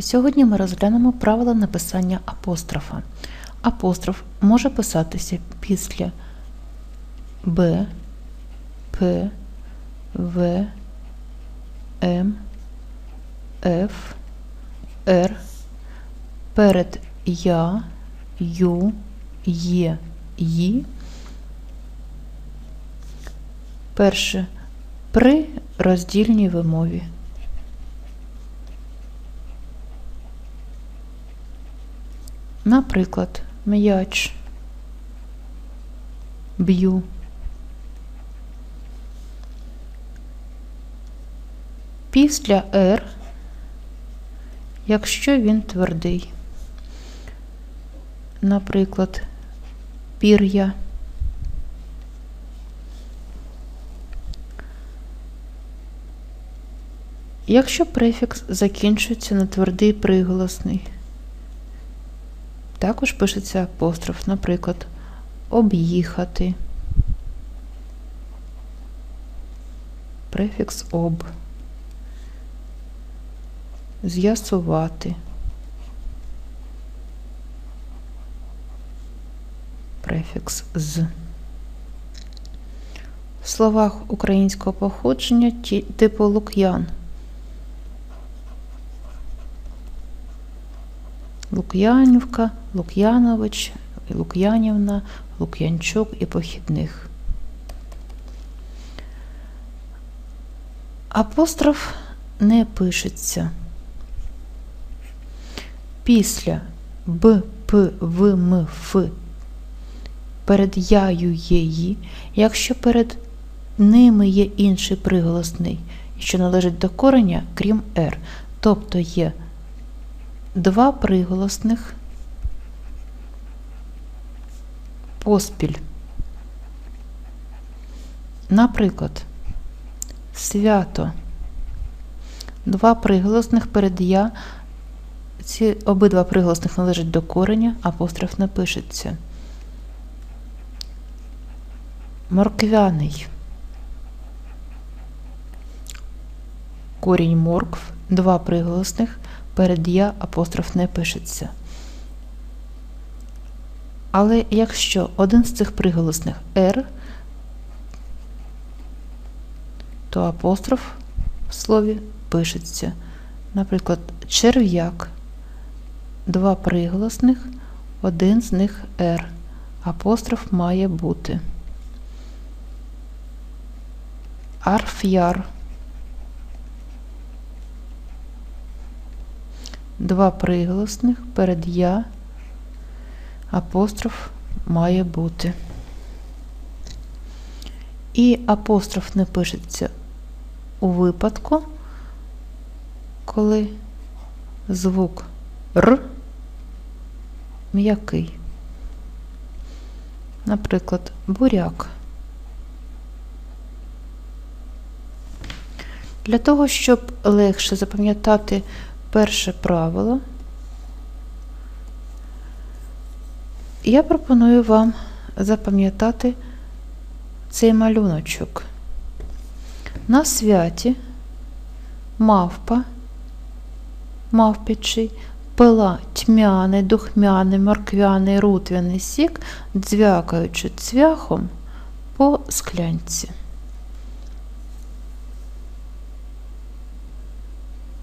Сьогодні ми розглянемо правила написання апострофа. Апостроф може писатися після Б, П, В, М, Ф, Р, перед Я, Ю, Є, Ї. Перше при роздільній вимові. Наприклад, м'яч, б'ю. Після «р», якщо він твердий. Наприклад, пір'я. Якщо префікс закінчується на твердий приголосний. Також пишеться апостроф, наприклад, об'їхати. Префікс об. З'ясувати. Префікс з. В словах українського походження типу лук'ян. Лук'янівка, Лук'янович, Лук'янівна, Лук'янчук і похідних. Апостроф не пишеться. Після Б, П, В, М, Ф перед яю є «ї», якщо перед ними є інший приголосний, що належить до кореня, крім «р», тобто є два приголосних поспіль. Наприклад, свято. Два приголосних перед я. Ці обидва приголосних належать до кореня, апостроф не пишеться. Морквяний. Корінь моркв, два приголосних, перед я апостроф не пишеться. Але якщо один з цих приголосних «р», то апостроф в слові пишеться. Наприклад, черв'як, два приголосних, один з них «р». Апостроф має бути. Арф'яр. Два приголосних перед я. Апостроф має бути. І апостроф не пишеться у випадку, коли звук Р м'який. Наприклад, буряк. Для того, щоб легше запам'ятати перше правило, я пропоную вам запам'ятати цей малюночок. На святі мавпа, мавпічий, пила тьмяний, духмяний, морквяний, рутвяний сік, дзвякаючи цвяхом по склянці.